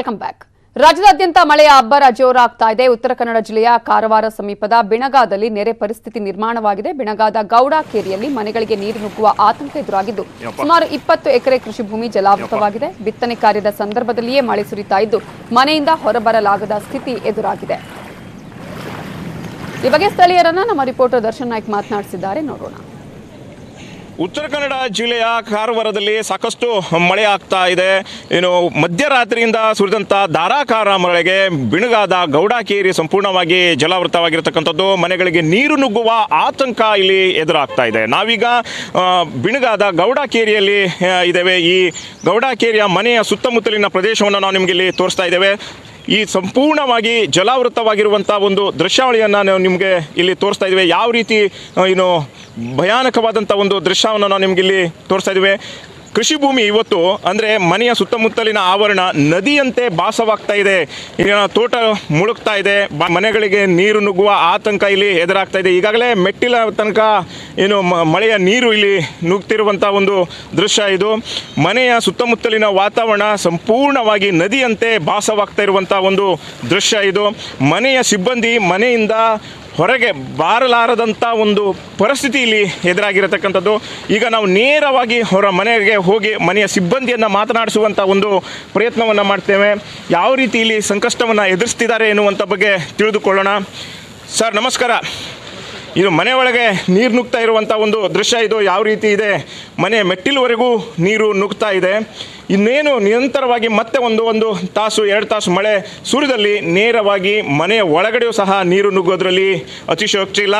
Welcome back. ರಾಜ್ಯದಾದ್ಯಂತ ಮಳೆಯ ಅಬ್ಬರ ಜೋರಾಗ್ತಾ ಇದೆ. ಉತ್ತರ ಕನ್ನಡ ಜಿಲ್ಲೆಯ ಕಾರವಾರ ಸಮೀಪದ ಬಿಣಗಾದಲ್ಲಿ ನೆರೆ ಪರಿಸ್ಥಿತಿ ನಿರ್ಮಾಣವಾಗಿದೆ. ಬಿಣಗಾದ ಗೌಡ ಕೇರಿಯಲ್ಲಿ ಮನೆಗಳಿಗೆ ನೀರು ನುಗ್ಗುವ ಆತಂಕ ಎದುರಾಗಿದ್ದು ಸುಮಾರು ಇಪ್ಪತ್ತು ಎಕರೆ ಕೃಷಿ ಭೂಮಿ ಜಲಾವೃತವಾಗಿದೆ. ಬಿತ್ತನೆ ಕಾರ್ಯದ ಸಂದರ್ಭದಲ್ಲಿಯೇ ಮಳೆ ಸುರಿತಾ ಇದ್ದು ಮನೆಯಿಂದ ಹೊರಬರಲಾಗದ ಸ್ಥಿತಿ ಎದುರಾಗಿದೆ. ಈ ಬಗ್ಗೆ ಸ್ಥಳೀಯರನ್ನ ನಮ್ಮ ರಿಪೋರ್ಟರ್ ದರ್ಶನ್ ನಾಯ್ಕ್ ಮಾತನಾಡಿಸಿದ್ದಾರೆ. ನೋಡೋಣ. ಉತ್ತರ ಕನ್ನಡ ಜಿಲ್ಲೆಯ ಕಾರವಾರದಲ್ಲಿ ಸಾಕಷ್ಟು ಮಳೆ ಆಗ್ತಾ ಇದೆ. ಏನು ಮಧ್ಯರಾತ್ರಿಯಿಂದ ಸುರಿದಂಥ ಧಾರಾಕಾರ ಮಳೆಗೆ ಬಿಣಗಾದ ಗೌಡಾಕೇರಿ ಸಂಪೂರ್ಣವಾಗಿ ಜಲಾವೃತವಾಗಿರತಕ್ಕಂಥದ್ದು. ಮನೆಗಳಿಗೆ ನೀರು ನುಗ್ಗುವ ಆತಂಕ ಇಲ್ಲಿ ಎದುರಾಗ್ತಾ ಇದೆ. ನಾವೀಗ ಬಿಣಗಾದ ಗೌಡಾಕೇರಿಯಲ್ಲಿ ಇದ್ದೇವೆ. ಈ ಗೌಡಾಕೇರಿಯ ಮನೆಯ ಸುತ್ತಮುತ್ತಲಿನ ಪ್ರದೇಶವನ್ನು ನಾವು ನಿಮಗೆ ಇಲ್ಲಿ ತೋರಿಸ್ತಾ ಇದ್ದೇವೆ. ಈ ಸಂಪೂರ್ಣವಾಗಿ ಜಲಾವೃತವಾಗಿರುವಂಥ ಒಂದು ದೃಶ್ಯಾವಳಿಯನ್ನು ನಾವು ನಿಮಗೆ ಇಲ್ಲಿ ತೋರಿಸ್ತಾ ಇದ್ದೇವೆ ಯಾವ ರೀತಿ ಏನು ಭಯಾನಕವಾದಂಥ ಒಂದು ದೃಶ್ಯವನ್ನು ನಾವು ನಿಮಗಿಲ್ಲಿ ತೋರಿಸ್ತಾ ಇದ್ದೇವೆ ಕೃಷಿ ಭೂಮಿ ಇವತ್ತು ಅಂದರೆ ಮನೆಯ ಸುತ್ತಮುತ್ತಲಿನ ಆವರಣ ನದಿಯಂತೆ ಭಾಸವಾಗ್ತಾ ಇದೆ. ತೋಟ ಮುಳುಗ್ತಾ ಇದೆ. ಮನೆಗಳಿಗೆ ನೀರು ನುಗ್ಗುವ ಆತಂಕ ಇಲ್ಲಿ ಎದುರಾಗ್ತಾ ಇದೆ. ಈಗಾಗಲೇ ಮೆಟ್ಟಿಲ ತನಕ ಏನು ಮಳೆಯ ನೀರು ಇಲ್ಲಿ ನುಗ್ತಿರುವಂಥ ಒಂದು ದೃಶ್ಯ ಇದು. ಮನೆಯ ಸುತ್ತಮುತ್ತಲಿನ ವಾತಾವರಣ ಸಂಪೂರ್ಣವಾಗಿ ನದಿಯಂತೆ ಭಾಸವಾಗ್ತಾ ಇರುವಂಥ ಒಂದು ದೃಶ್ಯ ಇದು. ಮನೆಯ ಸಿಬ್ಬಂದಿ ಮನೆಯಿಂದ ಹೊರಗೆ ಬಾರಲಾರದಂಥ ಒಂದು ಪರಿಸ್ಥಿತಿ ಇಲ್ಲಿ ಎದುರಾಗಿರತಕ್ಕಂಥದ್ದು. ಈಗ ನಾವು ನೇರವಾಗಿ ಹೊರ ಮನೆಗೆ ಹೋಗಿ ಮನೆಯ ಸಿಬ್ಬಂದಿಯನ್ನು ಮಾತನಾಡಿಸುವಂಥ ಒಂದು ಪ್ರಯತ್ನವನ್ನು ಮಾಡ್ತೇವೆ. ಯಾವ ರೀತಿ ಇಲ್ಲಿ ಸಂಕಷ್ಟವನ್ನು ಎದುರಿಸ್ತಿದ್ದಾರೆ ಎನ್ನುವಂಥ ಬಗ್ಗೆ ತಿಳಿದುಕೊಳ್ಳೋಣ. ಸರ್, ನಮಸ್ಕಾರ. ಇದು ಮನೆ ಒಳಗೆ ನೀರು ನುಗ್ತಾ ಇರುವಂಥ ಒಂದು ದೃಶ್ಯ. ಇದು ಯಾವ ರೀತಿ ಇದೆ? ಮನೆ ಮೆಟ್ಟಿಲುವರೆಗೂ ನೀರು ನುಗ್ತಾ ಇದೆ. ಇನ್ನೇನು ನಿರಂತರವಾಗಿ ಮತ್ತೆ ಒಂದು ಒಂದು ತಾಸು, ಎರಡು ತಾಸು ಮಳೆ ಸುರಿದಲ್ಲಿ ನೇರವಾಗಿ ಮನೆಯ ಒಳಗಡೆಯೂ ಸಹ ನೀರು ನುಗ್ಗೋದ್ರಲ್ಲಿ ಅತಿಶಯೋಕ್ತಿ ಇಲ್ಲ.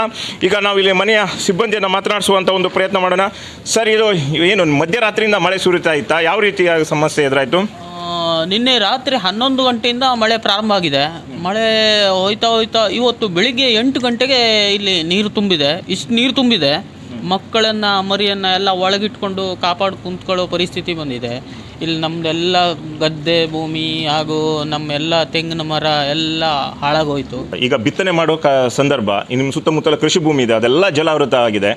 ಈಗ ನಾವು ಇಲ್ಲಿ ಮನೆಯ ಸಿಬ್ಬಂದಿಯನ್ನು ಮಾತನಾಡಿಸುವಂಥ ಒಂದು ಪ್ರಯತ್ನ ಮಾಡೋಣ. ಸರ್, ಇದು ಏನು ಮಧ್ಯರಾತ್ರಿಯಿಂದ ಮಳೆ ಸುರಿತಾ ಇತ್ತಾ? ಯಾವ ರೀತಿಯ ಸಮಸ್ಯೆ ಎದುರಾಯಿತು? ನಿನ್ನೆ ರಾತ್ರಿ ಹನ್ನೊಂದು ಗಂಟೆಯಿಂದ ಮಳೆ ಪ್ರಾರಂಭ ಆಗಿದೆ. ಮಳೆ ಹೋಯ್ತಾ ಹೋಯ್ತಾ ಇವತ್ತು ಬೆಳಿಗ್ಗೆ ಎಂಟು ಗಂಟೆಗೆ ಇಲ್ಲಿ ನೀರು ತುಂಬಿದೆ. ಇಷ್ಟು ನೀರು ತುಂಬಿದೆ. ಮಕ್ಕಳನ್ನು, ಮರಿಯನ್ನು ಎಲ್ಲ ಒಳಗಿಟ್ಕೊಂಡು ಕಾಪಾಡಿ ಕುಂತ್ಕೊಳ್ಳೋ ಪರಿಸ್ಥಿತಿ ಬಂದಿದೆ. ಇಲ್ಲಿ ನಮ್ದೆಲ್ಲ ಗದ್ದೆ ಭೂಮಿ ಹಾಗೂ ನಮ್ಮೆಲ್ಲ ತೆಂಗಿನ ಮರ ಎಲ್ಲ ಹಾಳಾಗೋಯ್ತು. ಈಗ ಬಿತ್ತನೆ ಮಾಡೋ ಕ ಸಂದರ್ಭ ಈ ನಿಮ್ಮ ಸುತ್ತಮುತ್ತಲ ಕೃಷಿ ಭೂಮಿ ಇದೆ ಅದೆಲ್ಲ ಜಲಾವೃತ ಆಗಿದೆ.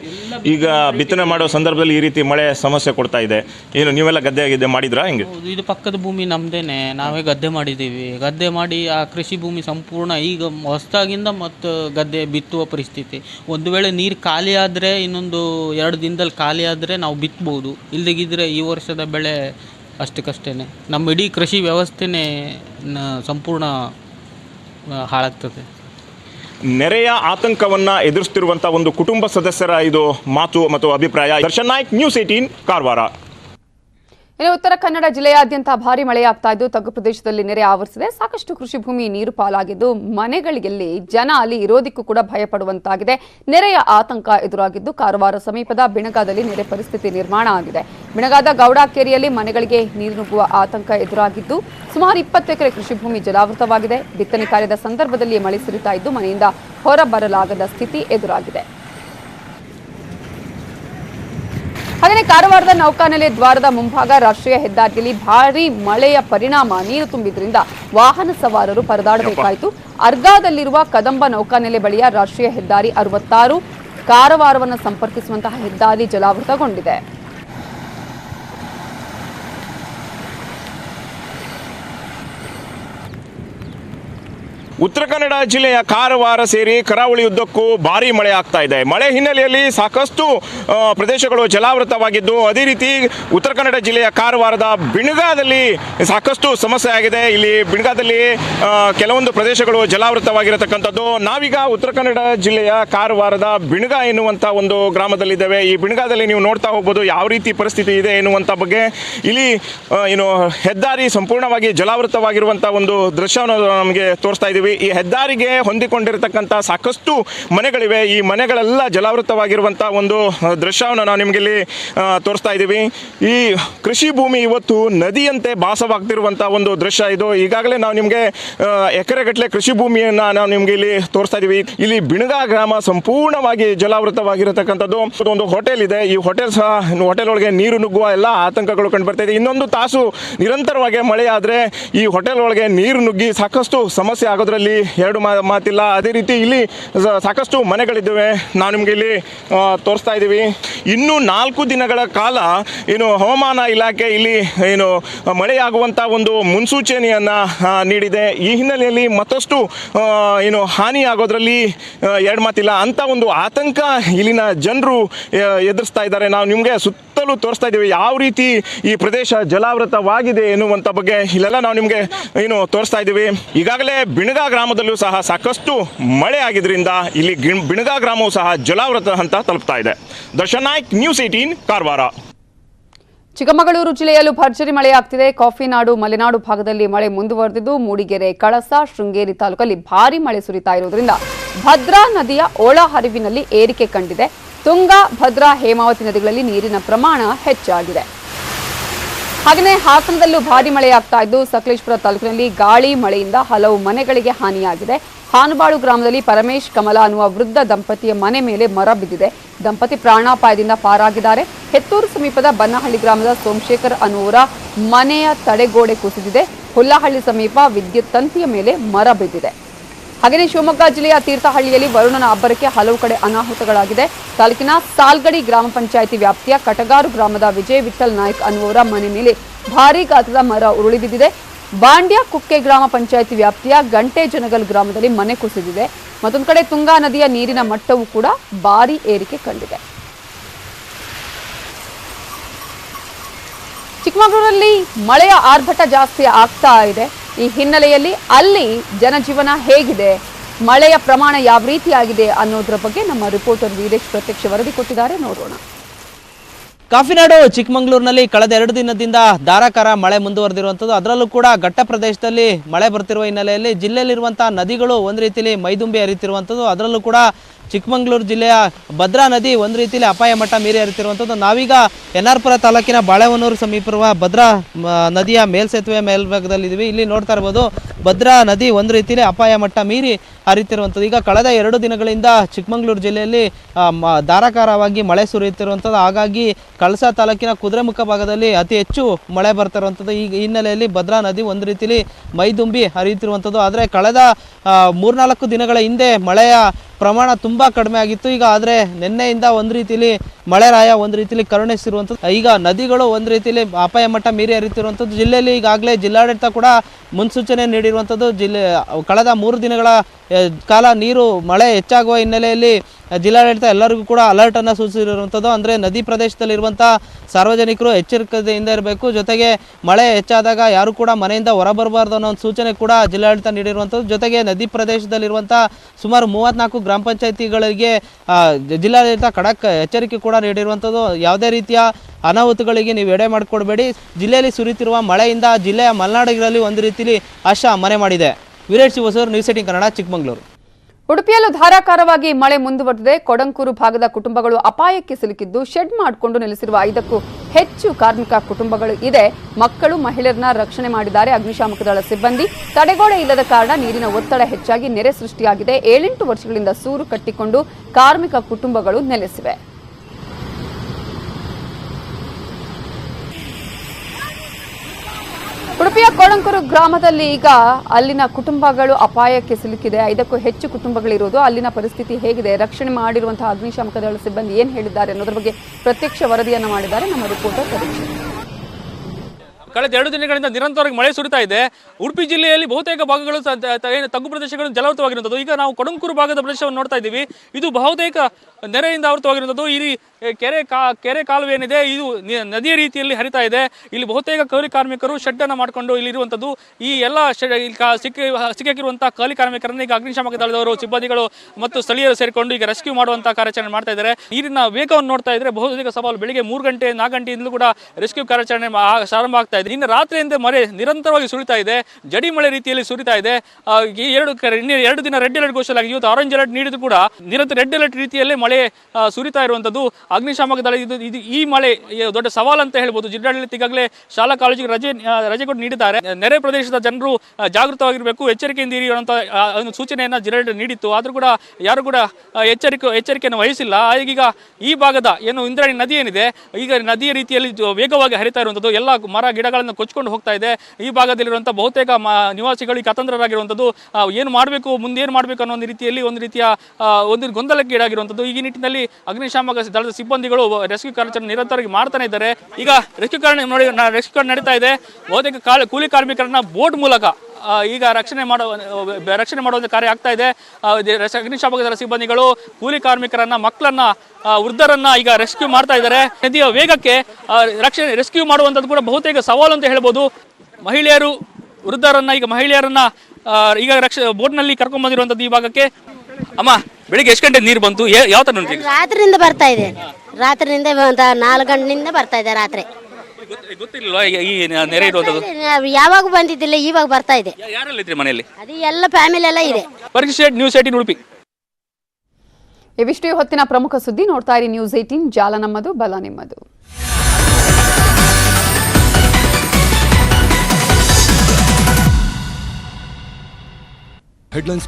ಈಗ ಬಿತ್ತನೆ ಮಾಡೋ ಸಂದರ್ಭದಲ್ಲಿ ಈ ರೀತಿ ಮಳೆ ಸಮಸ್ಯೆ ಕೊಡ್ತಾ ಇದೆ. ಏನು ನೀವೆಲ್ಲ ಗದ್ದೆ ಆಗಿದೆ ಮಾಡಿದ್ರಾ ಹಿಂಗೆ? ಹೌದು ಇದು ಪಕ್ಕದ ಭೂಮಿ ನಮ್ದೇನೆ ನಾವೇ ಗದ್ದೆ ಮಾಡಿದ್ದೀವಿ. ಗದ್ದೆ ಮಾಡಿ ಆ ಕೃಷಿ ಭೂಮಿ ಸಂಪೂರ್ಣ ಈಗ ಹೊಸದಾಗಿಂದ ಮತ್ತು ಗದ್ದೆ ಬಿತ್ತುವ ಪರಿಸ್ಥಿತಿ. ಒಂದು ವೇಳೆ ನೀರು ಖಾಲಿ ಆದರೆ ಇನ್ನೊಂದು ಎರಡು ದಿನದಲ್ಲಿ ಖಾಲಿ ಆದರೆ ನಾವು ಬಿತ್ತಬಹುದು ಇಲ್ಲದಿದ್ದರೆ ಈ ವರ್ಷದ ಬೆಳೆ ಅಷ್ಟಕ್ಕಷ್ಟೇ ನಮ್ಮ ಇಡೀ ಕೃಷಿ ವ್ಯವಸ್ಥೆನೇ ಸಂಪೂರ್ಣ ಹಾಳಾಗ್ತದೆ. ನೆರೆಯ ಆತಂಕವನ್ನ ಎದುರಿಸ್ತಿರುವಂತ ಒಂದು ಕುಟುಂಬ ಸದಸ್ಯರ ಇದು ಮಾತು ಮತ್ತು ಅಭಿಪ್ರಾಯ. ದರ್ಶನ್ ನಾಯ್ಕ್ ನ್ಯೂಸ್ ಏಟೀನ್ ಕಾರವಾರ ಇನ್ನು ಉತ್ತರ ಕನ್ನಡ ಜಿಲ್ಲೆಯಾದ್ಯಂತ ಭಾರಿ ಮಳೆಯಾಗ್ತಾ ಇದ್ದು, ತಗ್ಗು ಪ್ರದೇಶದಲ್ಲಿ ನೆರೆ ಆವರಿಸಿದೆ. ಸಾಕಷ್ಟು ಕೃಷಿ ಭೂಮಿ ನೀರು ಪಾಲಾಗಿದ್ದು, ಮನೆಗಳಿಗೆ ಜನ ಅಲ್ಲಿ ಇರೋದಿಕ್ಕೂ ಕೂಡ ಭಯ ಪಡುವಂತಾಗಿದೆ ನೆರೆಯ ಆತಂಕ ಎದುರಾಗಿದ್ದು, ಕಾರವಾರ ಸಮೀಪದ ಬಿಣಗಾದಲ್ಲಿ ನೆರೆ ಪರಿಸ್ಥಿತಿ ನಿರ್ಮಾಣ ಆಗಿದೆ. ಬಿಣಗಾದ ಗೌಡಾಕೇರಿಯಲ್ಲಿ ಮನೆಗಳಿಗೆ ನೀರು ನುಗ್ಗುವ ಆತಂಕ ಎದುರಾಗಿದ್ದು, ಸುಮಾರು ಇಪ್ಪತ್ತು ಎಕರೆ ಕೃಷಿ ಭೂಮಿ ಜಲಾವೃತವಾಗಿದೆ. ಬಿತ್ತನೆ ಕಾರ್ಯದ ಸಂದರ್ಭದಲ್ಲಿ ಮಳೆ ಸುರಿತಾ ಇದ್ದು, ಮನೆಯಿಂದ ಹೊರಬರಲಾಗದ ಸ್ಥಿತಿ ಎದುರಾಗಿದೆ. ಕಾರವಾರದ ನೌಕಾನೆಲೆ ದ್ವಾರದ ಮುಂಭಾಗ ರಾಷ್ಟ್ರೀಯ ಹೆದ್ದಾರಿಯಲ್ಲಿ ಭಾರೀ ಮಳೆಯ ಪರಿಣಾಮ ನೀರು ತುಂಬಿದ್ರಿಂದ ವಾಹನ ಸವಾರರು ಪರದಾಡಬೇಕಾಯಿತು. ಅರ್ಗಾದಲ್ಲಿರುವ ಕದಂಬ ನೌಕಾನೆಲೆ ಬಳಿಯ ರಾಷ್ಟ್ರೀಯ ಹೆದ್ದಾರಿ ಅರವತ್ತಾರು ಕಾರವಾರವನ್ನು ಸಂಪರ್ಕಿಸುವಂತಹ ಹೆದ್ದಾರಿ ಜಲಾವೃತಗೊಂಡಿದೆ. ಉತ್ತರ ಕನ್ನಡ ಜಿಲ್ಲೆಯ ಕಾರವಾರ ಸೇರಿ ಕರಾವಳಿ ಉದ್ದಕ್ಕೂ ಭಾರಿ ಮಳೆ ಆಗ್ತಾ ಇದೆ. ಮಳೆ ಹಿನ್ನೆಲೆಯಲ್ಲಿ ಸಾಕಷ್ಟು ಪ್ರದೇಶಗಳು ಜಲಾವೃತವಾಗಿದ್ದು, ಅದೇ ರೀತಿ ಉತ್ತರ ಕನ್ನಡ ಜಿಲ್ಲೆಯ ಕಾರವಾರದ ಬಿಣಗಾದಲ್ಲಿ ಸಾಕಷ್ಟು ಸಮಸ್ಯೆ ಆಗಿದೆ. ಇಲ್ಲಿ ಬಿಣಗಾದಲ್ಲಿ ಕೆಲವೊಂದು ಪ್ರದೇಶಗಳು ಜಲಾವೃತವಾಗಿರತಕ್ಕಂಥದ್ದು. ನಾವೀಗ ಉತ್ತರ ಕನ್ನಡ ಜಿಲ್ಲೆಯ ಕಾರವಾರದ ಬಿಣಗ ಎನ್ನುವಂಥ ಒಂದು ಗ್ರಾಮದಲ್ಲಿದ್ದೇವೆ. ಈ ಬಿಣಗಾದಲ್ಲಿ ನೀವು ನೋಡ್ತಾ ಹೋಗ್ಬೋದು ಯಾವ ರೀತಿ ಪರಿಸ್ಥಿತಿ ಇದೆ ಎನ್ನುವಂಥ ಬಗ್ಗೆ. ಇಲ್ಲಿ ಏನು, ಹೆದ್ದಾರಿ ಸಂಪೂರ್ಣವಾಗಿ ಜಲಾವೃತವಾಗಿರುವಂಥ ಒಂದು ದೃಶ್ಯವನ್ನು ನಮಗೆ ತೋರಿಸ್ತಾ ಇದ್ದೀವಿ. ಈ ಹೆದ್ದಾರಿಗೆ ಹೊಂದಿಕೊಂಡಿರತಕ್ಕಂಥ ಸಾಕಷ್ಟು ಮನೆಗಳಿವೆ. ಈ ಮನೆಗಳೆಲ್ಲ ಜಲಾವೃತವಾಗಿರುವಂಥ ಒಂದು ದೃಶ್ಯವನ್ನು ನಾವು ನಿಮಗೆ ಇಲ್ಲಿ ತೋರಿಸ್ತಾ ಇದ್ದೀವಿ. ಈ ಕೃಷಿ ಭೂಮಿ ಇವತ್ತು ನದಿಯಂತೆ ಭಾಸವಾಗ್ತಿರುವಂಥ ಒಂದು ದೃಶ್ಯ ಇದು. ಈಗಾಗಲೇ ನಾವು ನಿಮಗೆ ಎಕರೆಗಟ್ಟಲೆ ಕೃಷಿ ಭೂಮಿಯನ್ನು ನಾವು ನಿಮಗೆ ಇಲ್ಲಿ ತೋರಿಸ್ತಾ ಇದ್ದೀವಿ. ಇಲ್ಲಿ ಬಿಣಗಾ ಗ್ರಾಮ ಸಂಪೂರ್ಣವಾಗಿ ಜಲಾವೃತವಾಗಿರತಕ್ಕಂಥದ್ದು. ಒಂದು ಹೋಟೆಲ್ ಇದೆ. ಈ ಹೋಟೆಲ್ ಸಹ ಹೋಟೆಲ್ ಒಳಗೆ ನೀರು ನುಗ್ಗುವ ಎಲ್ಲ ಆತಂಕಗಳು ಕಂಡು ಬರ್ತಾ ಇದೆ. ಇನ್ನೊಂದು ತಾಸು ನಿರಂತರವಾಗಿ ಮಳೆ ಈ ಹೋಟೆಲ್ ಒಳಗೆ ನೀರು ನುಗ್ಗಿ ಸಾಕಷ್ಟು ಸಮಸ್ಯೆ ಆಗೋದ್ರಲ್ಲಿ ಅದರಲ್ಲಿ ಎರಡು ಮಾತಿಲ್ಲ. ಅದೇ ರೀತಿ ಇಲ್ಲಿ ಸಾಕಷ್ಟು ಮನೆಗಳಿದ್ದಾವೆ. ನಾವು ನಿಮಗೆ ಇಲ್ಲಿ ತೋರಿಸ್ತಾ ಇದ್ದೀವಿ. ಇನ್ನೂ ನಾಲ್ಕು ದಿನಗಳ ಕಾಲ ಏನು ಹವಾಮಾನ ಇಲಾಖೆ ಇಲ್ಲಿ ಏನು ಮಳೆಯಾಗುವಂಥ ಒಂದು ಮುನ್ಸೂಚನೆಯನ್ನು ನೀಡಿದೆ. ಈ ಹಿನ್ನೆಲೆಯಲ್ಲಿ ಮತ್ತಷ್ಟು ಏನು ಹಾನಿಯಾಗೋದ್ರಲ್ಲಿ ಎರಡು ಮಾತಿಲ್ಲ. ಅಂತ ಒಂದು ಆತಂಕ ಇಲ್ಲಿನ ಜನರು ಎದುರಿಸ್ತಾ ಇದ್ದಾರೆ. ನಾವು ನಿಮಗೆ ಸುತ್ತಲೂ ತೋರಿಸ್ತಾ ಇದ್ದೀವಿ. ಯಾವ ರೀತಿ ಈ ಪ್ರದೇಶ ಜಲಾವೃತವಾಗಿದೆ ಎನ್ನುವಂಥ ಬಗ್ಗೆ ಇಲ್ಲೆಲ್ಲ ನಾವು ನಿಮಗೆ ಏನು ತೋರಿಸ್ತಾ ಇದ್ದೀವಿ. ಈಗಾಗಲೇ ಬಿಣಗ ಗ್ರಾಮದಲ್ಲೂ ಸಹ ಸಾಕಷ್ಟು ಮಳೆ ಆಗಿದ್ದರಿಂದ ಇಲ್ಲಿ ಬಿಣಗಾ ಬಿಣಗ ಗ್ರಾಮವು ಸಹ ಜಲಾವೃತ ಹಂತ ತಲುಪ್ತಾ ಇದೆ. ದರ್ಶನ್ ನಾಯ್ಕ್ ನ್ಯೂಸ್ ಏಟೀನ್ ಕಾರವಾರ ಚಿಕ್ಕಮಗಳೂರು ಜಿಲ್ಲೆಯಲ್ಲೂ ಭರ್ಜರಿ ಮಳೆಯಾಗ್ತಿದೆ. ಕಾಫಿ ನಾಡು, ಮಲೆನಾಡು ಭಾಗದಲ್ಲಿ ಮಳೆ ಮುಂದುವರೆದಿದ್ದು, ಮೂಡಿಗೆರೆ, ಕಳಸ, ಶೃಂಗೇರಿ ತಾಲೂಕಲ್ಲಿ ಭಾರಿ ಮಳೆ ಸುರಿತಾ ಇರುವುದರಿಂದ ಭದ್ರಾ ನದಿಯ ಒಳಹರಿವಿನಲ್ಲಿ ಏರಿಕೆ ಕಂಡಿದೆ. ತುಂಗಾ, ಭದ್ರಾ, ಹೇಮಾವತಿ ನದಿಗಳಲ್ಲಿ ನೀರಿನ ಪ್ರಮಾಣ ಹೆಚ್ಚಾಗಿದೆ. ಹಾಗೆಯೇ ಹಾಸನದಲ್ಲೂ ಭಾರಿ ಮಳೆಯಾಗ್ತಾ ಇದ್ದು ಸಕಲೇಶ್ಪುರ ತಾಲೂಕಿನಲ್ಲಿ ಗಾಳಿ ಮಳೆಯಿಂದ ಹಲವು ಮನೆಗಳಿಗೆ ಹಾನಿಯಾಗಿದೆ. ಹಾನುಬಾಳು ಗ್ರಾಮದಲ್ಲಿ ಪರಮೇಶ್, ಕಮಲ ಅನ್ನುವ ವೃದ್ಧ ದಂಪತಿಯ ಮನೆ ಮೇಲೆ ಮರ ಬಿದ್ದಿದೆ. ದಂಪತಿ ಪ್ರಾಣಾಪಾಯದಿಂದ ಪಾರಾಗಿದ್ದಾರೆ. ಹೆತ್ತೂರು ಸಮೀಪದ ಬನ್ನಹಳ್ಳಿ ಗ್ರಾಮದ ಸೋಮಶೇಖರ್ ಅನ್ನುವರ ಮನೆಯ ತಡೆಗೋಡೆ ಕುಸಿದಿದೆ. ಹುಲ್ಲಹಳ್ಳಿ ಸಮೀಪ ವಿದ್ಯುತ್ ತಂತಿಯ ಮೇಲೆ ಮರ ಬಿದ್ದಿದೆ. ಹಾಗೆಯೇ ಶಿವಮೊಗ್ಗ ಜಿಲ್ಲೆಯ ತೀರ್ಥಹಳ್ಳಿಯಲ್ಲಿ ವರುಣನ ಅಬ್ಬರಕ್ಕೆ ಹಲವು ಕಡೆ ಅನಾಹುತಗಳಾಗಿದೆ. ತಾಲೂಕಿನ ಸಾಲ್ಗಡಿ ಗ್ರಾಮ ಪಂಚಾಯಿತಿ ವ್ಯಾಪ್ತಿಯ ಕಟಗಾರು ಗ್ರಾಮದ ವಿಜಯ್ ವಿಠಲ್ ನಾಯ್ಕ್ ಅನ್ನುವರ ಮನೆ ಮೇಲೆ ಭಾರೀ ಗಾತ್ರದ ಮರ ಉರುಳಿ ಬಿದ್ದಿದೆ ಬಾಂಡ್ಯ ಕುಕ್ಕೆ ಗ್ರಾಮ ಪಂಚಾಯಿತಿ ವ್ಯಾಪ್ತಿಯ ಗಂಟೆ ಜನಗಲ್ ಗ್ರಾಮದಲ್ಲಿ ಮನೆ ಕುಸಿದಿದೆ. ಮತ್ತೊಂದು ಕಡೆ ತುಂಗಾ ನದಿಯ ನೀರಿನ ಮಟ್ಟವೂ ಕೂಡ ಭಾರಿ ಏರಿಕೆ ಕಂಡಿದೆ. ಚಿಕ್ಕಮಗಳೂರಲ್ಲಿ ಮಳೆಯ ಆರ್ಭಟ ಜಾಸ್ತಿ ಆಗ್ತಾ ಇದೆ. ಈ ಹಿನ್ನೆಲೆಯಲ್ಲಿ ಅಲ್ಲಿ ಜನಜೀವನ ಹೇಗಿದೆ? ಮಳೆಯ ಪ್ರಮಾಣ ಯಾವ ರೀತಿಯಾಗಿದೆ ಅನ್ನೋದ್ರ ಬಗ್ಗೆ ನಮ್ಮ ರಿಪೋರ್ಟರ್ ವೀರೇಶ್ ಪ್ರತ್ಯಕ್ಷ ವರದಿ ಕೊಟ್ಟಿದ್ದಾರೆ. ನೋಡೋಣ. ಕಾಫಿನಾಡು, ಚಿಕ್ಕಮಗಳೂರಿನಲ್ಲಿ ಕಳೆದ ಎರಡು ದಿನದಿಂದ ಧಾರಾಕಾರ ಮಳೆ ಮುಂದುವರೆದಿರುವಂಥದ್ದು. ಅದರಲ್ಲೂ ಕೂಡ ಘಟ್ಟ ಪ್ರದೇಶದಲ್ಲಿ ಮಳೆ ಬರ್ತಿರುವ ಹಿನ್ನೆಲೆಯಲ್ಲಿ ಜಿಲ್ಲೆಯಲ್ಲಿರುವಂಥ ನದಿಗಳು ಒಂದು ರೀತಿಯಲ್ಲಿ ಮೈದುಂಬಿ ಹರಿತಿರುವಂಥದ್ದು ಅದರಲ್ಲೂ ಕೂಡ ಚಿಕ್ಕಮಗಳೂರು ಜಿಲ್ಲೆಯ ಭದ್ರಾ ನದಿ ಒಂದು ರೀತಿಯಲ್ಲಿ ಅಪಾಯ ಮಟ್ಟ ಮೀರಿ ಹರಿತಿರುವಂಥದ್ದು. ನಾವೀಗ ಎನ್ ಆರ್ ತಾಲೂಕಿನ ಬಾಳೆಹೊನ್ನೂರು ಸಮೀಪಿರುವ ಭದ್ರಾ ನದಿಯ ಮೇಲ್ಸೇತುವೆ ಮೇಲ್ಭಾಗದಲ್ಲಿ ಇದ್ದೀವಿ ಇಲ್ಲಿ ನೋಡ್ತಾ ಇರ್ಬೋದು, ಭದ್ರಾ ನದಿ ಒಂದು ರೀತಿಯಲ್ಲಿ ಅಪಾಯ ಮಟ್ಟ ಮೀರಿ ಹರಿತಿರುವಂಥದ್ದು. ಈಗ ಕಳೆದ ಎರಡು ದಿನಗಳಿಂದ ಚಿಕ್ಕಮಗಳೂರು ಜಿಲ್ಲೆಯಲ್ಲಿ ಧಾರಾಕಾರವಾಗಿ ಮಳೆ ಸುರಿಯುತ್ತಿರುವಂಥದ್ದು. ಹಾಗಾಗಿ ಕಳಸಾ ತಾಲೂಕಿನ ಕುದುರೆಮುಖ ಭಾಗದಲ್ಲಿ ಅತಿ ಹೆಚ್ಚು ಮಳೆ ಬರ್ತಿರುವಂಥದ್ದು. ಈ ಹಿನ್ನೆಲೆಯಲ್ಲಿ ಭದ್ರಾ ನದಿ ಒಂದು ರೀತಿಯಲ್ಲಿ ಮೈದುಂಬಿ ಹರಿಯುತ್ತಿರುವಂಥದ್ದು. ಆದರೆ ಕಳೆದ ಮೂರ್ನಾಲ್ಕು ದಿನಗಳ ಹಿಂದೆ ಮಳೆಯ ಪ್ರಮಾಣ ತುಂಬ ಕಡಿಮೆ ಆಗಿತ್ತು. ಈಗ ಆದರೆ ನಿನ್ನೆಯಿಂದ ಒಂದು ರೀತಿಯಲ್ಲಿ ಮಳೆ ರಾಯ, ಒಂದು ರೀತಿಯಲ್ಲಿ ಕರುಣಿಸಿರುವಂಥದ್ದು ಈಗ ನದಿಗಳು ಒಂದು ರೀತಿಯಲ್ಲಿ ಅಪಾಯ ಮಟ್ಟ ಮೀರಿ ಹರಿತಿರುವಂಥದ್ದು ಜಿಲ್ಲೆಯಲ್ಲಿ ಈಗಾಗಲೇ ಜಿಲ್ಲಾಡಳಿತ ಕೂಡ ಮುನ್ಸೂಚನೆ ನೀಡಿರುವಂಥದ್ದು ಜಿಲ್ಲೆ, ಕಳೆದ ಮೂರು ದಿನಗಳ ಕಾಲ ನೀರು, ಮಳೆ ಹೆಚ್ಚಾಗುವ ಹಿನ್ನೆಲೆಯಲ್ಲಿ ಜಿಲ್ಲಾಡಳಿತ ಎಲ್ಲರಿಗೂ ಕೂಡ ಅಲರ್ಟನ್ನು ಸೂಚಿಸಿರುವಂಥದ್ದು ಅಂದರೆ ನದಿ ಪ್ರದೇಶದಲ್ಲಿರುವಂಥ ಸಾರ್ವಜನಿಕರು ಎಚ್ಚರಿಕೆಯಿಂದ ಇರಬೇಕು. ಜೊತೆಗೆ ಮಳೆ ಹೆಚ್ಚಾದಾಗ ಯಾರು ಕೂಡ ಮನೆಯಿಂದ ಹೊರಬರಬಾರ್ದು ಅನ್ನೋ ಒಂದು ಸೂಚನೆ ಕೂಡ ಜಿಲ್ಲಾಡಳಿತ ನೀಡಿರುವಂಥದ್ದು ಜೊತೆಗೆ ನದಿ ಪ್ರದೇಶದಲ್ಲಿರುವಂಥ ಸುಮಾರು ಮೂವತ್ತ್ನಾಲ್ಕು ಗ್ರಾಮ ಪಂಚಾಯಿತಿಗಳಿಗೆ ಜಿಲ್ಲಾಡಳಿತ ಖಡಕ್ ಎಚ್ಚರಿಕೆ ಕೂಡ ನೀಡಿರುವಂಥದ್ದು ಯಾವುದೇ ರೀತಿಯ ಅನಾಹುತಗಳಿಗೆ ನೀವು ಎಡೆ ಮಾಡಿಕೊಡಬೇಡಿ. ಜಿಲ್ಲೆಯಲ್ಲಿ ಸುರಿತಿರುವ ಮಳೆಯಿಂದ ಜಿಲ್ಲೆಯ ಮಲೆನಾಡುಗಳಲ್ಲಿ ಒಂದು ರೀತಿಯಲ್ಲಿ ಆಶಾ ಮನೆ ಮಾಡಿದೆ. Veeresh Shivasur news eighteen Kannada, Chikkamagaluru. ಉಡುಪಿಯಲ್ಲೂ ಧಾರಾಕಾರವಾಗಿ ಮಳೆ ಮುಂದುವರೆದಿದೆ. ಕೊಡಂಕೂರು ಭಾಗದ ಕುಟುಂಬಗಳು ಅಪಾಯಕ್ಕೆ ಸಿಲುಕಿದ್ದು, ಶೆಡ್ ಮಾಡಿಕೊಂಡು ನೆಲೆಸಿರುವ ಐದಕ್ಕೂ ಹೆಚ್ಚು ಕಾರ್ಮಿಕ ಕುಟುಂಬಗಳು ಇದೆ. ಮಕ್ಕಳು, ಮಹಿಳೆಯರನ್ನ ರಕ್ಷಣೆ ಮಾಡಿದ್ದಾರೆ ಅಗ್ನಿಶಾಮಕ ದಳ ಸಿಬ್ಬಂದಿ. ತಡೆಗೋಡೆ ಇಲ್ಲದ ಕಾರಣ ನೀರಿನ ಒತ್ತಡ ಹೆಚ್ಚಾಗಿ ನೆರೆ ಸೃಷ್ಟಿಯಾಗಿದೆ. ಏಳೆಂಟು ವರ್ಷಗಳಿಂದ ಸೂರು ಕಟ್ಟಿಕೊಂಡು ಕಾರ್ಮಿಕ ಕುಟುಂಬಗಳು ನೆಲೆಸಿವೆ. ಕೊಳಂಕೂರು ಗ್ರಾಮದಲ್ಲಿ ಈಗ ಅಲ್ಲಿನ ಕುಟುಂಬಗಳು ಅಪಾಯಕ್ಕೆ ಸಿಲುಕಿದೆ. ಐದಕ್ಕೂ ಹೆಚ್ಚು ಕುಟುಂಬಗಳಿರುವುದು ಅಲ್ಲಿನ ಪರಿಸ್ಥಿತಿ ಹೇಗಿದೆ? ರಕ್ಷಣೆ ಮಾಡಿರುವಂತಹ ಅಗ್ನಿಶಾಮಕ ದಳ ಸಿಬ್ಬಂದಿ ಏನ್ ಹೇಳಿದ್ದಾರೆ ಅನ್ನೋದ್ರ ಬಗ್ಗೆ ಪ್ರತ್ಯಕ್ಷ ವರದಿಯನ್ನು ಮಾಡಿದ್ದಾರೆ ನಮ್ಮ ರಿಪೋರ್ಟರ್ ಪರೀಕ್ಷೆ. ಕಳೆದ ಎರಡು ದಿನಗಳಿಂದ ನಿರಂತರವಾಗಿ ಮಳೆ ಸುರಿತಾ ಇದೆ. ಉಡುಪಿ ಜಿಲ್ಲೆಯಲ್ಲಿ ಬಹುತೇಕ ಭಾಗಗಳು ತಗ್ಗು ಪ್ರದೇಶಗಳು ಜಲವೃತವಾಗಿರುವಂಥದ್ದು ಈಗ ನಾವು ಕೊಡಂಕೂರು ಭಾಗದ ಪ್ರದೇಶವನ್ನು ನೋಡ್ತಾ ಇದ್ದೀವಿ. ಇದು ಬಹುತೇಕ ನೆರೆಯಿಂದ ಆವೃತವಾಗಿರುವಂಥದ್ದು ರೀ- ಕೆರೆ ಕಾ, ಕೆರೆ ಕಾಲುವೆ ಏನಿದೆ, ಇದು ನದಿಯ ರೀತಿಯಲ್ಲಿ ಹರಿತಾ ಇದೆ. ಇಲ್ಲಿ ಬಹುತೇಕ ಕೌಲಿ ಕಾರ್ಮಿಕರು ಶೆಡ್ ಅನ್ನು ಮಾಡಿಕೊಂಡು ಇಲ್ಲಿ ಇರುವಂಥದ್ದು. ಈ ಎಲ್ಲ ಶೆಡ್ ಇಲ್ಲಿ ಸಿಕ್ಕಿ ಸಿಕ್ಕಿರುವಂತಹ ಕೌಲಿ ಕಾರ್ಮಿಕರನ್ನು ಈಗ ಅಗ್ನಿಶಾಮಕ ದಳದವರು, ಸಿಬ್ಬಂದಿಗಳು ಮತ್ತು ಸ್ಥಳೀಯರು ಸೇರಿಕೊಂಡು ಈಗ ರೆಸ್ಕ್ಯೂ ಮಾಡುವಂತಹ ಕಾರ್ಯಾಚರಣೆ ಮಾಡ್ತಾ ಇದ್ದಾರೆ. ನೀರಿನ ವೇಗವನ್ನು ನೋಡ್ತಾ ಇದ್ರೆ ಬಹುತೇಕ ಸವಾಲು ಬೆಳಿಗ್ಗೆ ಮೂರು ಗಂಟೆ, ನಾಲ್ಕು ಗಂಟೆಯಿಂದಲೂ ಕೂಡ ರೆಸ್ಕ್ಯೂ ಕಾರ್ಯಾಚರಣೆ ಪ್ರಾರಂಭ ಆಗ್ತಾ ಇದೆ. ಇನ್ನು ರಾತ್ರಿಯಿಂದ ಮಳೆ ನಿರಂತರವಾಗಿ ಸುರಿತಾ ಇದೆ. ಜಡಿ ಮಳೆ ರೀತಿಯಲ್ಲಿ ಸುರಿತಾ ಇದೆ. ಈ ಎರಡು ಎರಡು ದಿನ ರೆಡ್ ಅಲರ್ಟ್ ಘೋಷಣೆ ಆಗಿದೆ ಇವತ್ತು ಆರೆಂಜ್ ಅಲರ್ಟ್ ನೀಡಿದ್ರು ಕೂಡ ನಿರಂತರ ರೆಡ್ ಅಲರ್ಟ್ ರೀತಿಯಲ್ಲಿ ಮಳೆ ಮಳೆ ಸುರಿತಾ ಇರುವಂಥದ್ದು ಅಗ್ನಿಶಾಮಕ ದಳ ಇದು ಇದು ಈ ಮಳೆ ದೊಡ್ಡ ಸವಾಲು ಅಂತ ಹೇಳ್ಬೋದು. ಜಿಲ್ಲಾಡಳಿತ ಈಗಾಗಲೇ ಶಾಲಾ ಕಾಲೇಜಿಗೆ ರಜೆ ರಜೆ ಕೂಡ ನೀಡಿದ್ದಾರೆ. ನೆರೆ ಪ್ರದೇಶದ ಜನರು ಜಾಗೃತವಾಗಿರಬೇಕು, ಎಚ್ಚರಿಕೆಯಿಂದ ಇರಿ ಒಂದು ಸೂಚನೆಯನ್ನು ಜಿಲ್ಲಾಡಳಿತ ನೀಡಿತ್ತು. ಆದರೂ ಕೂಡ ಯಾರು ಕೂಡ ಎಚ್ಚರಿಕೆ, ಎಚ್ಚರಿಕೆಯನ್ನು ವಹಿಸಿಲ್ಲ. ಈಗ ಈ ಭಾಗದ ಏನು ಇಂದ್ರಾಣಿ ನದಿ ಏನಿದೆ, ಈಗ ನದಿಯ ರೀತಿಯಲ್ಲಿ ವೇಗವಾಗಿ ಹರಿತಾ ಇರುವಂಥದ್ದು ಎಲ್ಲ ಮರ ಗಿಡಗಳನ್ನು ಕೊಚ್ಕೊಂಡು ಹೋಗ್ತಾ ಇದೆ. ಈ ಭಾಗದಲ್ಲಿರುವಂಥ ಬಹುತೇಕ ನಿವಾಸಿಗಳು ಕತಂತ್ರರಾಗಿರುವಂತದ್ದು ಏನು ಮಾಡಬೇಕು ಮುಂದೆ ಏನು ಮಾಡಬೇಕು ಅನ್ನೋ ಒಂದು ರೀತಿಯಲ್ಲಿ ಒಂದು ರೀತಿಯ ಒಂದು ಗೊಂದಲಕ್ಕೆ ಈಡಾಗಿರುವಂಥದ್ದು ಈ ನಿಟ್ಟಿನಲ್ಲಿ ಅಗ್ನಿಶಾಮಕ ದಳದ ಸಿಬ್ಬಂದಿಗಳು ರೆಸ್ಕ್ಯೂ ಕಾರ್ಯಾಚರಣೆ ನಿರಂತರವಾಗಿ ಮಾಡ್ತಾನೆ ಇದ್ದಾರೆ. ಈಗ ರೆಸ್ಕ್ಯೂ ಕಾರ್ಯ ನೋಡಿ ರೆಸ್ಕ್ಯೂ ಕಾರ್ಯ ನಡೀತಾ ಇದೆ. ಬಹುತೇಕ ಕಾಲ- ಕಾರ್ಮಿಕರನ್ನ ಬೋಟ್ ಮೂಲಕ ಈಗ ರಕ್ಷಣೆ ಮಾಡುವ ರಕ್ಷಣೆ ಮಾಡುವಂಥ ಕಾರ್ಯ ಆಗ್ತಾ ಇದೆ. ಅಗ್ನಿಶಾಮಕ ದಳ ಸಿಬ್ಬಂದಿಗಳು ಕೂಲಿ ಕಾರ್ಮಿಕರನ್ನ, ಮಕ್ಕಳನ್ನ ವೃದ್ಧರನ್ನ ಈಗ ರೆಸ್ಕ್ಯೂ ಮಾಡ್ತಾ ಇದ್ದಾರೆ. ನದಿಯ ವೇಗಕ್ಕೆ ರಕ್ಷಣೆ ರೆಸ್ಕ್ಯೂ ಮಾಡುವಂಥದ್ದು ಕೂಡ ಬಹುತೇಕ ಸವಾಲು ಅಂತ ಹೇಳ್ಬೋದು. ಮಹಿಳೆಯರು, ವೃದ್ಧರನ್ನ, ಈಗ ಮಹಿಳೆಯರನ್ನ ಈಗ ರಕ್ಷ ಬೋಟ್ನಲ್ಲಿ ಕರ್ಕೊಂಡ್ ಬಂದಿರುವಂಥದ್ದು ಈ ಭಾಗಕ್ಕೆ ಅಮ್ಮ ಬೆಳಿಗ್ಗೆ ಎಷ್ಟು ಗಂಟೆ ನೀರು ಬಂತು? ಯಾ- ಯಾವ ತರ ರಾತ್ರಿಯಿಂದ ಬರ್ತಾ ಇದೆ. ರಾತ್ರಿಯಿಂದ ಒಂದು ನಾಲ್ಕು ಗಂಟೆಯಿಂದ ಬರ್ತಾ ಇದೆ ರಾತ್ರಿ. ಗೊತ್ತಿಲ್ಲ ಈ ನೆರೆ ಇರುವಂಥದ್ದು? ಯಾವಾಗ ಬಂದಿದ್ದಿಲ್ಲ ಇವಾಗ ಬರ್ತಾ ಇದೆ. ಯಾ- ಯಾರೆಲ್ಲ ಇದ್ರಿ ಮನೆಯಲ್ಲಿ? ಅದು ಎಲ್ಲ ಫ್ಯಾಮಿಲಿ ಎಲ್ಲ ಇದೆ. ಪರೀಕ್ಷೆ ನ್ಯೂಸ್ ಏಟಿನ್ ಉಡುಪಿ. ಇವಿಷ್ಟು ಈ ಹೊತ್ತಿನ ಪ್ರಮುಖ ಸುದ್ದಿ ನೋಡ್ತಾ ಇರಿ ನ್ಯೂಸ್ ಏಟೀನ್ ಜಾಲ ನಮ್ಮದು ಬಲ ನಿಮ್ಮದು. Headlines